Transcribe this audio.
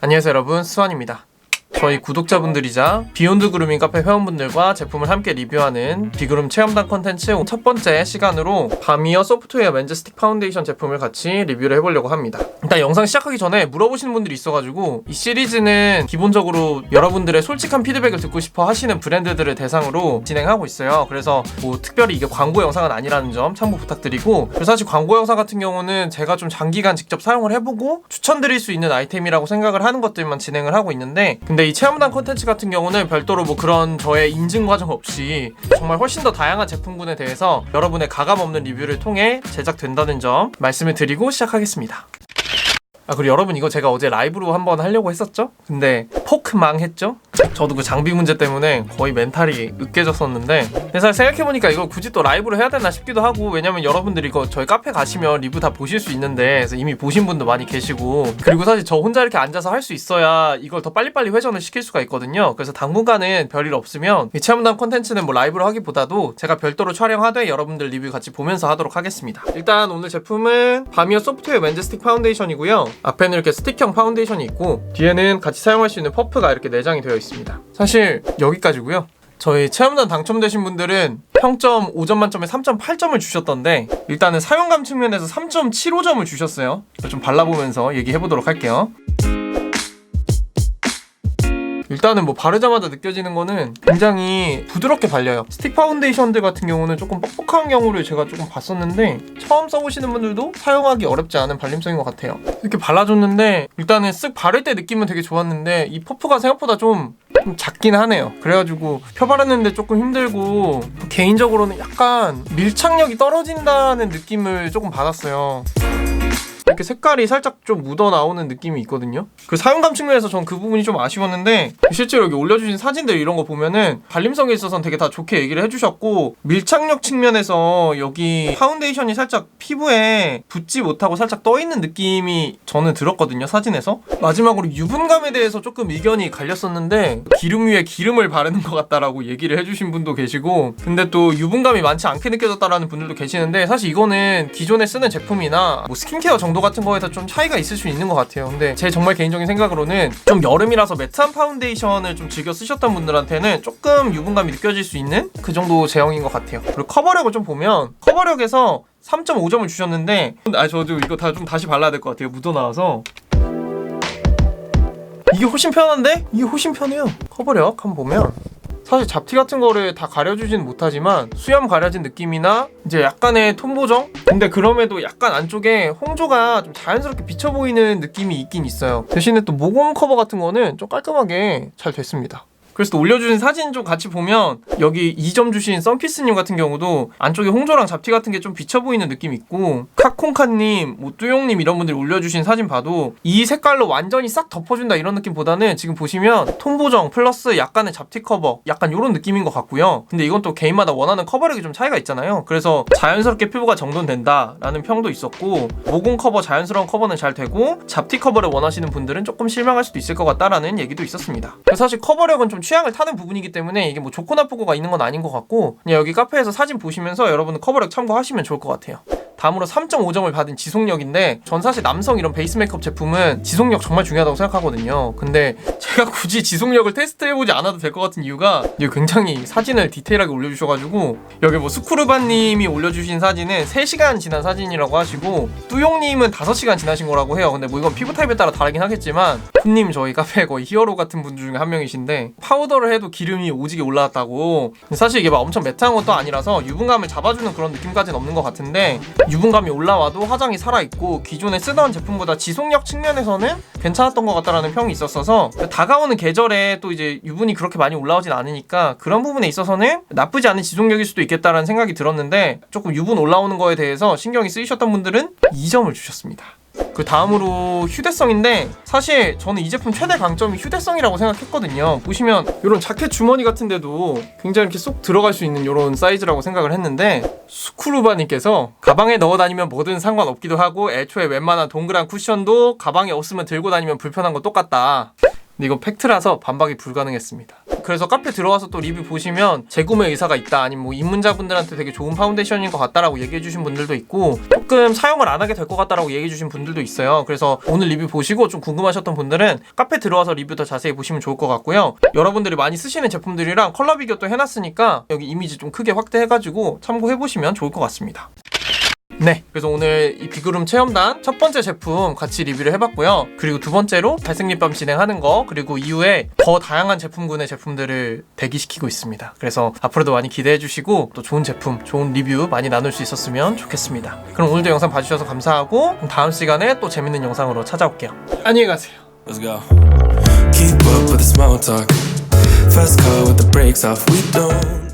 안녕하세요 여러분 수환입니다. 저희 구독자분들이자 비욘드 그루밍 카페 회원분들과 제품을 함께 리뷰하는 비그룸 체험단 컨텐츠 첫 번째 시간으로 바미어 소프트웨어 맨즈 스틱 파운데이션 제품을 같이 리뷰를 해보려고 합니다. 일단 영상 시작하기 전에 물어보시는 분들이 있어가지고 이 시리즈는 기본적으로 여러분들의 솔직한 피드백을 듣고 싶어 하시는 브랜드들을 대상으로 진행하고 있어요. 그래서 뭐 특별히 이게 광고 영상은 아니라는 점 참고 부탁드리고 그리고 사실 광고 영상 같은 경우는 제가 좀 장기간 직접 사용을 해보고 추천드릴 수 있는 아이템이라고 생각을 하는 것들만 진행을 하고 있는데 근데 이 체험단 콘텐츠 같은 경우는 별도로 뭐 그런 저의 인증 과정 없이 정말 훨씬 더 다양한 제품군에 대해서 여러분의 가감 없는 리뷰를 통해 제작된다는 점 말씀을 드리고 시작하겠습니다. 아 그리고 여러분 이거 제가 어제 라이브로 한번 하려고 했었죠? 근데 포크 망 했죠? 저도 그 장비 문제 때문에 거의 멘탈이 으깨졌었는데 근데 사실 생각해보니까 이걸 굳이 또 라이브로 해야 되나 싶기도 하고 왜냐면 여러분들이 이거 저희 카페 가시면 리뷰 다 보실 수 있는데 그래서 이미 보신 분도 많이 계시고 그리고 사실 저 혼자 이렇게 앉아서 할 수 있어야 이걸 더 빨리빨리 회전을 시킬 수가 있거든요. 그래서 당분간은 별일 없으면 이 체험단 콘텐츠는 뭐 라이브로 하기보다도 제가 별도로 촬영하되 여러분들 리뷰 같이 보면서 하도록 하겠습니다. 일단 오늘 제품은 바미어 소프트웨어 맨즈 스틱 파운데이션이고요. 앞에는 이렇게 스틱형 파운데이션이 있고 뒤에는 같이 사용할 수 있는 퍼프가 이렇게 내장이 되어 있습니다 사실 여기까지고요 저희 체험단 당첨되신 분들은 평점 5점 만점에 3.8점을 주셨던데 일단은 사용감 측면에서 3.75점을 주셨어요. 좀 발라보면서 얘기해보도록 할게요. 일단은 뭐 바르자마자 느껴지는 거는 굉장히 부드럽게 발려요. 스틱 파운데이션들 같은 경우는 조금 뻑뻑한 경우를 제가 조금 봤었는데 처음 써보시는 분들도 사용하기 어렵지 않은 발림성인 것 같아요. 이렇게 발라줬는데 일단은 쓱 바를 때 느낌은 되게 좋았는데 이 퍼프가 생각보다 좀, 좀 작긴 하네요. 그래가지고 펴 바르는데 조금 힘들고 개인적으로는 약간 밀착력이 떨어진다는 느낌을 조금 받았어요. 이렇게 색깔이 살짝 좀 묻어 나오는 느낌이 있거든요. 그 사용감 측면에서 전 그 부분이 좀 아쉬웠는데 실제로 여기 올려주신 사진들 이런 거 보면은 발림성에 있어서는 되게 다 좋게 얘기를 해주셨고 밀착력 측면에서 여기 파운데이션이 살짝 피부에 붙지 못하고 살짝 떠 있는 느낌이 저는 들었거든요 사진에서 마지막으로 유분감에 대해서 조금 의견이 갈렸었는데 기름 위에 기름을 바르는 것 같다라고 얘기를 해주신 분도 계시고 근데 또 유분감이 많지 않게 느껴졌다라는 분들도 계시는데 사실 이거는 기존에 쓰는 제품이나 뭐 스킨케어 정도 같은 거에서 좀 차이가 있을 수 있는 것 같아요. 근데 제 정말 개인적인 생각으로는 좀 여름이라서 매트한 파운데이션을 좀 즐겨 쓰셨던 분들한테는 조금 유분감이 느껴질 수 있는 그 정도 제형인 것 같아요. 그리고 커버력을 좀 보면 커버력에서 3.5점을 주셨는데 아 저도 이거 다 좀 다시 발라야 될 것 같아요. 묻어 나와서 이게 훨씬 편한데? 이게 훨씬 편해요. 커버력 한번 보면 사실 잡티 같은 거를 다 가려주진 못하지만 수염 가려진 느낌이나 이제 약간의 톤 보정? 근데 그럼에도 약간 안쪽에 홍조가 좀 자연스럽게 비쳐 보이는 느낌이 있긴 있어요. 대신에 또 모공 커버 같은 거는 좀 깔끔하게 잘 됐습니다. 그래서 또 올려주신 사진 좀 같이 보면 여기 2점 주신 썬키스님 같은 경우도 안쪽에 홍조랑 잡티 같은 게 좀 비쳐 보이는 느낌 있고 카콩카님, 뭐 뚜용님 이런 분들이 올려주신 사진 봐도 이 색깔로 완전히 싹 덮어준다 이런 느낌보다는 지금 보시면 톤 보정 플러스 약간의 잡티 커버 약간 이런 느낌인 것 같고요. 근데 이건 또 개인마다 원하는 커버력이 좀 차이가 있잖아요. 그래서 자연스럽게 피부가 정돈된다라는 평도 있었고 모공 커버 자연스러운 커버는 잘 되고 잡티 커버를 원하시는 분들은 조금 실망할 수도 있을 것 같다라는 얘기도 있었습니다. 사실 커버력은 좀 취향을 타는 부분이기 때문에 이게 뭐 좋고 나쁘고가 있는 건 아닌 것 같고 그냥 여기 카페에서 사진 보시면서 여러분은 커버력 참고하시면 좋을 것 같아요. 다음으로 3.5점을 받은 지속력인데 전 사실 남성 이런 베이스 메이크업 제품은 지속력 정말 중요하다고 생각하거든요. 근데 제가 굳이 지속력을 테스트해보지 않아도 될 것 같은 이유가 이게 굉장히 사진을 디테일하게 올려주셔가지고 여기 뭐 스쿠르바님이 올려주신 사진은 3시간 지난 사진이라고 하시고 뚜용님은 5시간 지나신 거라고 해요. 근데 뭐 이건 피부 타입에 따라 다르긴 하겠지만 푸님 저희 카페 거의 히어로 같은 분 중에 한 명이신데 파 우더를 해도 기름이 오지게 올라왔다고 사실 이게 막 엄청 매트한 것도 아니라서 유분감을 잡아주는 그런 느낌까지는 없는 것 같은데 유분감이 올라와도 화장이 살아있고 기존에 쓰던 제품보다 지속력 측면에서는 괜찮았던 것 같다라는 평이 있었어서 다가오는 계절에 또 이제 유분이 그렇게 많이 올라오진 않으니까 그런 부분에 있어서는 나쁘지 않은 지속력일 수도 있겠다라는 생각이 들었는데 조금 유분 올라오는 거에 대해서 신경이 쓰이셨던 분들은 2점을 주셨습니다. 그 다음으로 휴대성인데 사실 저는 이 제품 최대 강점이 휴대성이라고 생각했거든요. 보시면 이런 자켓 주머니 같은데도 굉장히 이렇게 쏙 들어갈 수 있는 이런 사이즈라고 생각을 했는데 수쿠루바님께서 가방에 넣어 다니면 뭐든 상관없기도 하고 애초에 웬만한 동그란 쿠션도 가방에 없으면 들고 다니면 불편한 거 똑같다. 근데 이거 팩트라서 반박이 불가능했습니다. 그래서 카페 들어와서 또 리뷰 보시면 재구매 의사가 있다. 아니면 뭐 입문자분들한테 되게 좋은 파운데이션인 것 같다라고 얘기해 주신 분들도 있고 조금 사용을 안 하게 될 것 같다라고 얘기해 주신 분들도 있어요. 그래서 오늘 리뷰 보시고 좀 궁금하셨던 분들은 카페 들어와서 리뷰 더 자세히 보시면 좋을 것 같고요. 여러분들이 많이 쓰시는 제품들이랑 컬러 비교 또 해놨으니까 여기 이미지 좀 크게 확대해가지고 참고해 보시면 좋을 것 같습니다 네, 그래서 오늘 이 비그룸 체험단 첫 번째 제품 같이 리뷰를 해봤고요. 그리고 두 번째로 달색립밤 진행하는 거, 그리고 이후에 더 다양한 제품군의 제품들을 대기시키고 있습니다. 그래서 앞으로도 많이 기대해 주시고 또 좋은 제품, 좋은 리뷰 많이 나눌 수 있었으면 좋겠습니다. 그럼 오늘도 영상 봐주셔서 감사하고 다음 시간에 또 재밌는 영상으로 찾아올게요. 안녕히 가세요. Let's go. Keep up with the small talk. Fast car with the brakes off. We don't